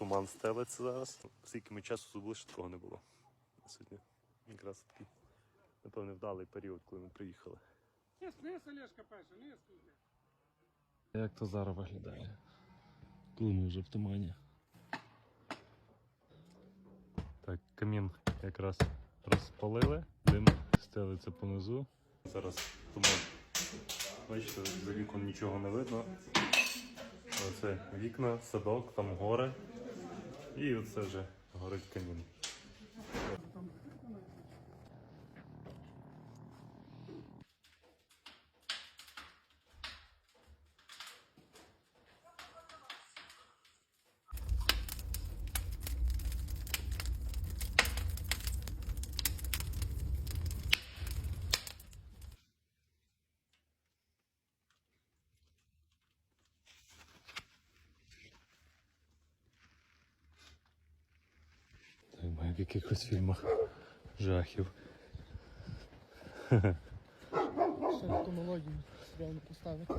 туман стелиться зараз. Скільки ми часу зубили, що такого не було. Сьогодні якраз такий, напевне, вдалий період, коли ми приїхали. Низ, низ, Олешка, перше, низ туди. Як то зараз виглядає? Коли ми вже в тумані. Так, камін якраз розпалили, дим стелиться понизу. Зараз туман. Бачите, за вікон нічого не видно. Оце вікна, садок, там гори. І оце вже горить камін. В якихось фільмах жахів. Ще мелодію реально поставити.